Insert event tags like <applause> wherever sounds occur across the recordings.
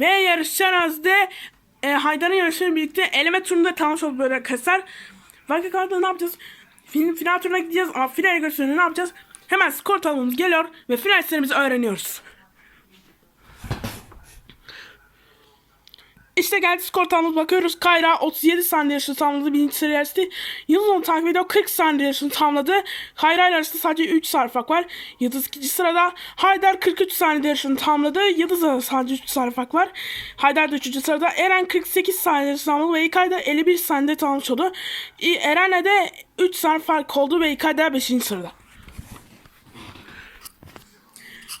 Ve yarışacağın azde e, Haydar'ın yarışıyla birlikte eleme turunda tanış olup böyle kasar. Vakit kaldı ne yapacağız? Film, final turuna gideceğiz ama final görüşlerinde ne yapacağız? Hemen skor tablomuuz geliyor ve final öğreniyoruz. İşte geldi skor tablomuz bakıyoruz. Kayra 37 saniye yarışını tamamladı. Birinci sıra yarıştı. Yıldız takip ediyor. 40 saniye yarışını tamamladı. Kayra ile arasında sadece 3 saniye fark var. Yıldız ikinci sırada. Haydar 43 saniye yarışını tamamladı. Yıldız'da sadece 3 saniye fark var. Haydar da 3. sırada. Eren 48 saniye yarışını tamamladı. Ve İlkay da 51 saniyede tamamlamış oldu. Eren'le de 3 saniye fark oldu. Ve İlkay da 5. sırada.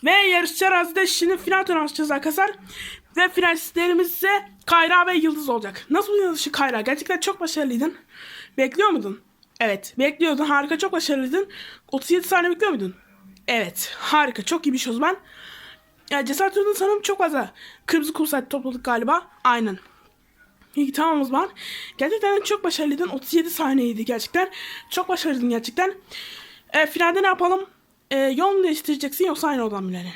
Ve yarışçı arazide şimdi final turuna arkadaşlar. Ve finalistlerimiz ise Kayra ve Yıldız olacak. Nasıl bir yarışı Kayra? Gerçekten çok başarılıydın. Bekliyor muydun? Evet. Bekliyordun. Harika. Çok başarılıydın. 37 saniye bekliyor muydun? Evet. Harika. Çok iyi bir şey o zaman. Ya cesaret turunda sanırım çok fazla kırmızı kum topladık galiba. Aynen. İyi tamam o zaman. Gerçekten çok başarılıydın. 37 saniyeydi gerçekten. Çok başarılıydın gerçekten. E, finalde ne yapalım? E, yol mu değiştireceksin yoksa aynı odan mı yani?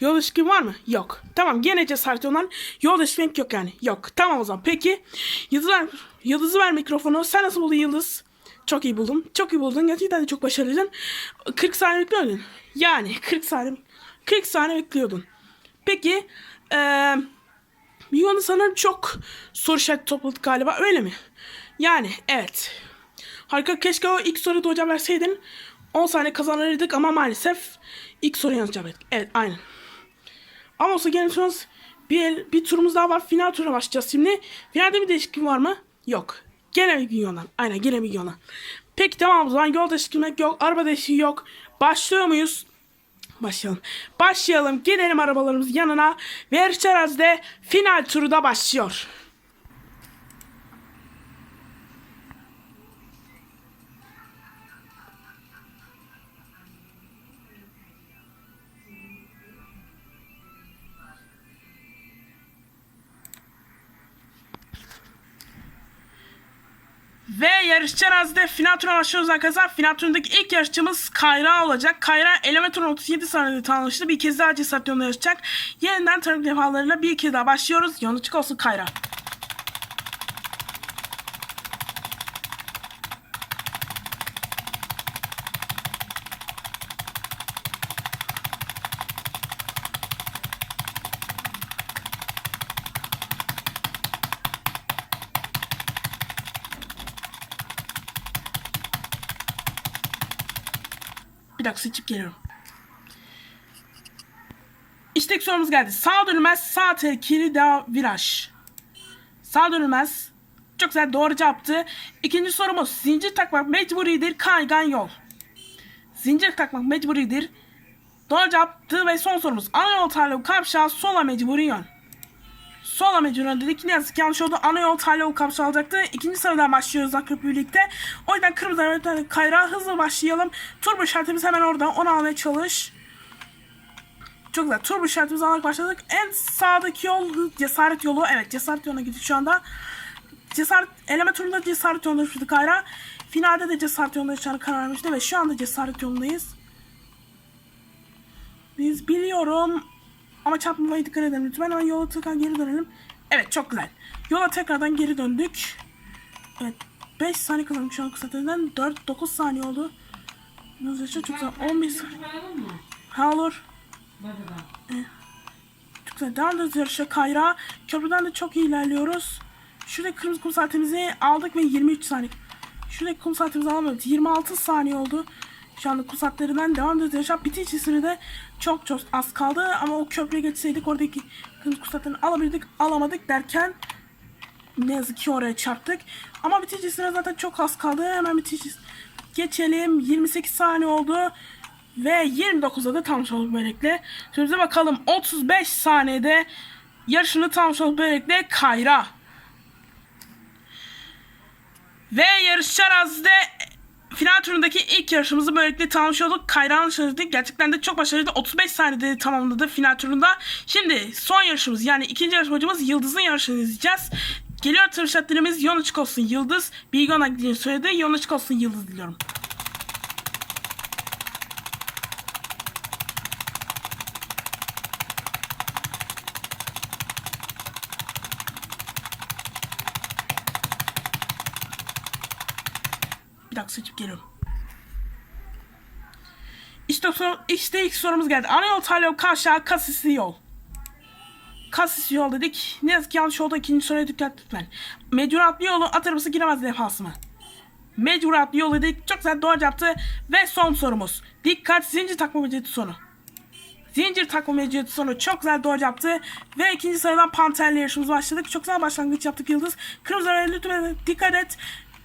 Yol değişikliği var mı? Yok. Tamam gene cesaret olan yol değişikliği yok yani. Yok. Tamam o zaman. Peki Yıldız ver, Yıldız'ı ver mikrofonu. Sen nasıl buldun Yıldız? Çok iyi buldum. Çok iyi buldun. Gerçekten de çok başarılıydın. 40 saniye bekliyordun. Yani 40 saniye 40 saniye bekliyordun. Peki eee Milyonu sanırım çok soru işareti topladık galiba öyle mi? Yani evet. Harika keşke o ilk soruyu da hocam verseydin. 10 saniye kazanırdık ama maalesef ilk soruyu ettik. Evet aynen. Ama olsa gene şu an bir, el- bir turumuz daha var. Final turuna başlayacağız şimdi. Finalde bir değişiklik var mı? Yok. Gene bir Milyon'a. Aynen gene bir. Peki tamam o zaman yol değişikliği yok. Araba değişikliği yok. Başlıyor muyuz? Başlayalım. Başlayalım. Gidelim arabalarımız yanına. Ve yarış arazide final turu da başlıyor. Ve yarışçı arazide final turuna başlıyoruz arkadaşlar. Final turundaki ilk yarışçımız Kayra olacak. Kayra eleme turunu 37 saniyede tanıştı. Bir kez daha cesaret yolunda yarışacak. Yeniden tanık defalarıyla bir kez daha başlıyoruz. Yolun açık olsun Kayra. Dakika seçip geliyorum. İşte sorumuz geldi. Sağ dönülmez, sağ tehlikeli daha viraj. Sağ dönülmez. Çok güzel doğru cevaptı. İkinci sorumuz. Zincir takmak mecburidir, kaygan yol. Zincir takmak mecburidir. Doğru cevaptı ve son sorumuz. Ana yol tarla kavşağı sola mecburi yön. Sola mecburen dedik. Ne yazık ki yanlış oldu. Ana yol yol kavşağı alacaktı. İkinci sıradan başlıyoruz Akıp birlikte. O yüzden kırmızı evet, kayrağı hızlı başlayalım. Turbo işaretimiz hemen orada. Onu almaya çalış. Çok güzel. Turbo işaretimizi alarak başladık. En sağdaki yol cesaret yolu. Evet cesaret yoluna gidiyor şu anda. Cesaret, eleme turunda cesaret yolunda düşürdük Kayra. Finalde de cesaret yolunda yaşayacağına karar vermişti ve şu anda cesaret yolundayız. Biz biliyorum ama çarpmamaya dikkat edelim lütfen. Hemen yola tekrar geri dönelim. Evet çok güzel. Yola tekrardan geri döndük. Evet 5 saniye kazandık şu an kısatıdan. 4-9 saniye oldu. Yaşa çok güzel. 11 saniye. Ha olur. Çok güzel. Devam ediyoruz yarışa Kayra. Köprüden de çok iyi ilerliyoruz. Şuradaki kırmızı kum saatimizi aldık ve 23 saniye. Şuradaki kum saatimizi alamadık. 26 saniye oldu. Şu anda kum saatlerinden devam ediyoruz. Yarışa bitiş sürede çok çok az kaldı. Ama o köprüye geçseydik oradaki kırmızı kum saatlerini alabildik. Alamadık derken ne yazık ki oraya çarptık. Ama bitici süre zaten çok az kaldı. Hemen bitici geçelim. 28 saniye oldu. Ve 29'da da tam olduk böylelikle. Sözümüze bakalım. 35 saniyede yarışını tam olduk böylelikle Kayra. Ve yarışçı arazide final turundaki ilk yarışımızı böylelikle tamamlamış olduk. Kayra'nın çalıştık. Gerçekten de çok başarılıydı. 35 saniyede tamamladı final turunda. Şimdi son yarışımız yani ikinci yarışmacımız Yıldız'ın yarışını izleyeceğiz. Geliyor tırşatlarımız yolun açık olsun Yıldız. Bilgi ona söyledi. Yolun açık olsun Yıldız diliyorum. Bir dakika seçip geliyorum. İşte, işte ilk sorumuz geldi. Ana yol Talyo Kavşağı Kasisli Yol. Kasisli Yol dedik. Ne yazık ki yanlış oldu. İkinci soruya dikkat lütfen. Mecburatlı yolu at arabası giremez levhası mı? Mecburatlı yol dedik. Çok güzel doğru yaptı. Ve son sorumuz. Dikkat zincir takma beceri sonu. Zincir takma beceri sonu çok güzel doğru yaptı. Ve ikinci sıradan panterli yarışımız başladık. Çok güzel başlangıç yaptık Yıldız. Kırmızı lütfen dikkat et.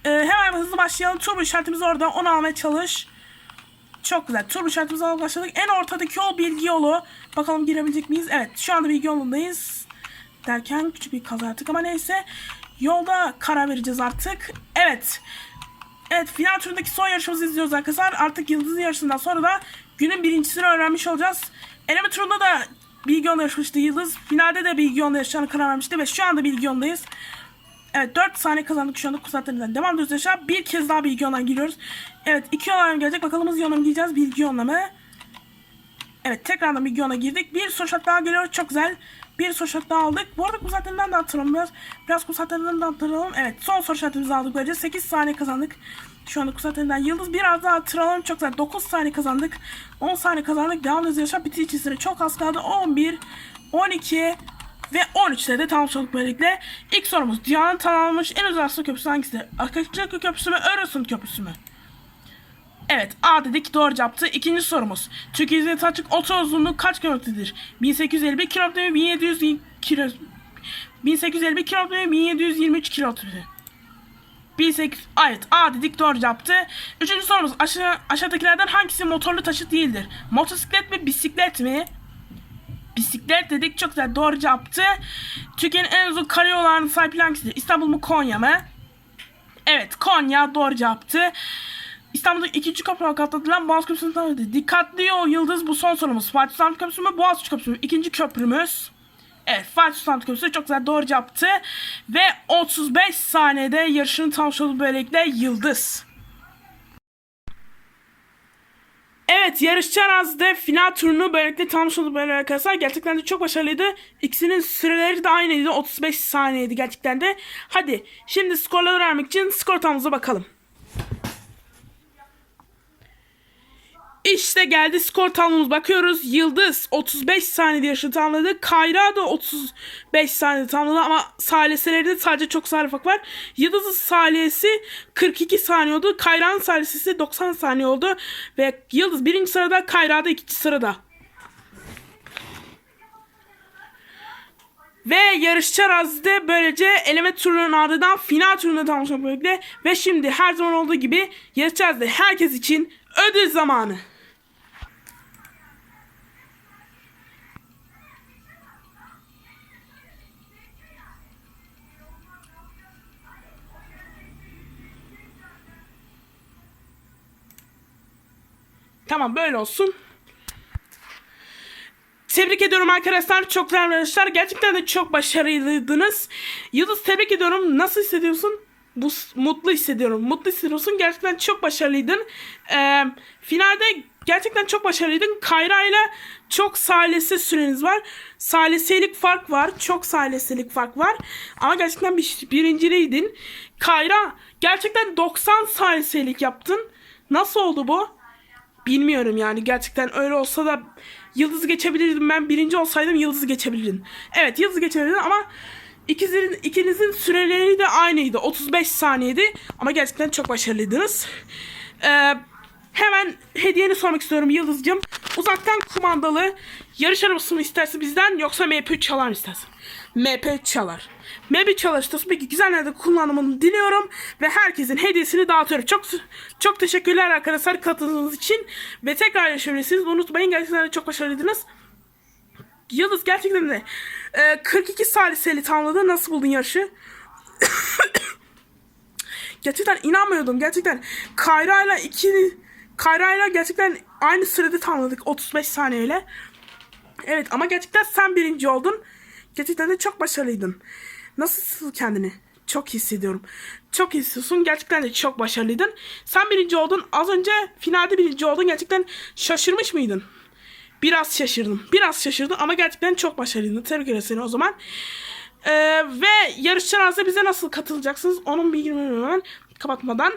Ee, hemen hızlı başlayalım. Turbo işaretimiz orada. Onu almaya çalış. Çok güzel. Turbo işaretimizi alıp başladık. En ortadaki yol bilgi yolu. Bakalım girebilecek miyiz? Evet. Şu anda bilgi yolundayız. Derken küçük bir kaza yaptık ama neyse. Yolda karar vereceğiz artık. Evet. Evet final turundaki son yarışımızı izliyoruz arkadaşlar. Artık yıldız yarışından sonra da günün birincisini öğrenmiş olacağız. Eleme turunda da bilgi yolunda yarışmıştı Yıldız. Finalde de bilgi yolunda yarışacağını karar vermişti ve şu anda bilgi yolundayız. Evet 4 saniye kazandık şu anda kusatlerinden. Devam ediyoruz aşağı. Bir kez daha bilgi yolundan giriyoruz. Evet 2 yoldan gelecek. Bakalım hızlı yoluna mı gireceğiz? Bilgi yoluna mı? Evet tekrardan bilgi yoluna girdik. Bir soru şart daha geliyor. Çok güzel. Bir soru şart daha aldık. Bu arada kusatlerinden de hatırlayalım biraz. Biraz kusatlerinden de hatırlayalım. Evet son soru şartımızı aldık böylece. 8 saniye kazandık. Şu anda kusatlerinden Yıldız biraz daha hatırlayalım. Çok güzel. 9 saniye kazandık. 10 saniye kazandık. Devam ediyoruz yaşa. Bitiş çok az kaldı. 11, 12 ve 13'te de tamam olduk böylelikle. İlk sorumuz. Dünyanın tanımlanmış en uzak su köprüsü hangisidir? Akıncı Köprüsü mü? Öresund Köprüsü mü? Evet A dedik doğru cevaptı. İkinci sorumuz. Türkiye'de açık oto uzunluğu kaç kilometredir? 1851 kilometre mi? 1700 kilo 1851 kilometre mi? 1723 kilometre 1800 evet A dedik doğru cevaptı. Üçüncü sorumuz aşağı, aşağıdakilerden hangisi motorlu taşıt değildir? Motosiklet mi bisiklet mi? Bisiklet dedik çok güzel doğru cevaptı. Türkiye'nin en uzun karayollarına sahip hangisidir? İstanbul mu Konya mı? Evet Konya doğru cevaptı. İstanbul'da ikinci köprü olarak atlatılan Boğaz Köprüsü'nü tanıdı. Dikkatli yol yıldız bu son sorumuz. Fatih Sultan Köprüsü mü Boğaziçi Köprüsü mü? İkinci köprümüz. Evet Fatih Sultan Köprüsü çok güzel doğru cevaptı. Ve 35 saniyede yarışını tamamladı böylelikle Yıldız. Evet yarışçı arazide final turunu böylelikle tamamladı böyle arkadaşlar. Gerçekten de çok başarılıydı. İkisinin süreleri de aynıydı. 35 saniyeydi gerçekten de. Hadi şimdi skorları öğrenmek için skor tablomuza bakalım. İşte geldi skor tablomuz. Bakıyoruz. Yıldız 35 saniyede yarışı tamamladı. Kayra da 35 saniyede tamamladı ama saliselerinde sadece çok saniye fark var. Yıldız'ın saliyesi 42 saniye oldu. Kayra'nın saliyesi 90 saniye oldu. Ve Yıldız birinci sırada, Kayra da ikinci sırada. Ve yarışçı arazide böylece eleme turunun ardından final turuna tamamlamak böylelikle. Ve şimdi her zaman olduğu gibi yarışçı arazide herkes için ödül zamanı. Tamam böyle olsun. Tebrik ediyorum arkadaşlar. Çok güzel arkadaşlar. Gerçekten de çok başarılıydınız. Yıldız tebrik ediyorum. Nasıl hissediyorsun? Bu mutlu hissediyorum. Mutlu hissediyorsun. Gerçekten çok başarılıydın. Ee, finalde gerçekten çok başarılıydın. Kayra ile çok salise süreniz var. Saliselik fark var. Çok saliselik fark var. Ama gerçekten bir, birinciliydin. Kayra gerçekten 90 saliselik yaptın. Nasıl oldu bu? Bilmiyorum yani gerçekten öyle olsa da Yıldız'ı geçebilirdim ben birinci olsaydım Yıldız'ı geçebilirdim. Evet Yıldız'ı geçebilirdim ama ikinizin, ikinizin süreleri de aynıydı 35 saniyedi ama gerçekten çok başarılıydınız. Ee, hemen hediyeni sormak istiyorum Yıldız'cığım. Uzaktan kumandalı yarış arabası mı istersin bizden yoksa MP3 çalar mı istersin? MP3 çalar. MP3 çalar istiyorsun. Peki güzellerde kullanımını diliyorum ve herkesin hediyesini dağıtıyorum. Çok çok teşekkürler arkadaşlar katıldığınız için ve tekrar yaşayabilirsiniz. Unutmayın gerçekten çok başarılıydınız. Yıldız gerçekten de e, 42 saliseli tamamladı. Nasıl buldun yarışı? <coughs> gerçekten inanmıyordum. Gerçekten Kayra'yla iki Kayra'yla gerçekten aynı sürede tamamladık 35 saniyeyle. Evet ama gerçekten sen birinci oldun. Gerçekten de çok başarılıydın. Nasıl kendini? Çok hissediyorum. Çok hissediyorsun. Gerçekten de çok başarılıydın. Sen birinci oldun. Az önce finalde birinci oldun. Gerçekten şaşırmış mıydın? Biraz şaşırdım. Biraz şaşırdım ama gerçekten çok başarılıydın. Tebrik ederim seni o zaman. Ee, ve yarışçılarınızda bize nasıl katılacaksınız? Onun bilgini hemen. kapatmadan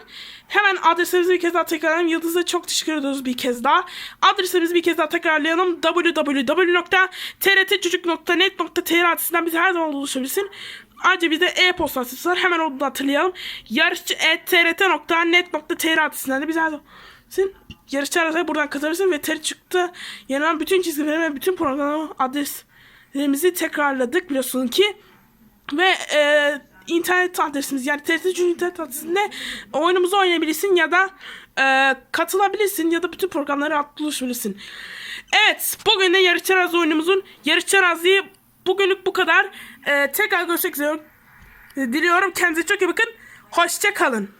hemen adresimizi bir kez daha tekrarlayalım. Yıldız'a çok teşekkür ediyoruz bir kez daha. Adresimizi bir kez daha tekrarlayalım. www.trtçocuk.net.tr adresinden bize her zaman ulaşabilirsin. Ayrıca bir de e-posta adresi var. Hemen onu da hatırlayalım. yarışçı.trt.net.tr adresinden de bize ulaşabilirsin. Yarışçı arasına buradan kazanırsın ve teri çıktı. Yanılan bütün çizgileri ve bütün program adreslerimizi tekrarladık biliyorsun ki. Ve e, internet adresimiz yani TRT Cumhuriyet internet adresinde oyunumuzu oynayabilirsin ya da e, katılabilirsin ya da bütün programlara atlaşabilirsin. Evet bugün de Yarış Arazi oyunumuzun Yarış Arazi'yi bugünlük bu kadar. E, tekrar görüşmek üzere. Diliyorum kendinize çok iyi bakın. Hoşça kalın.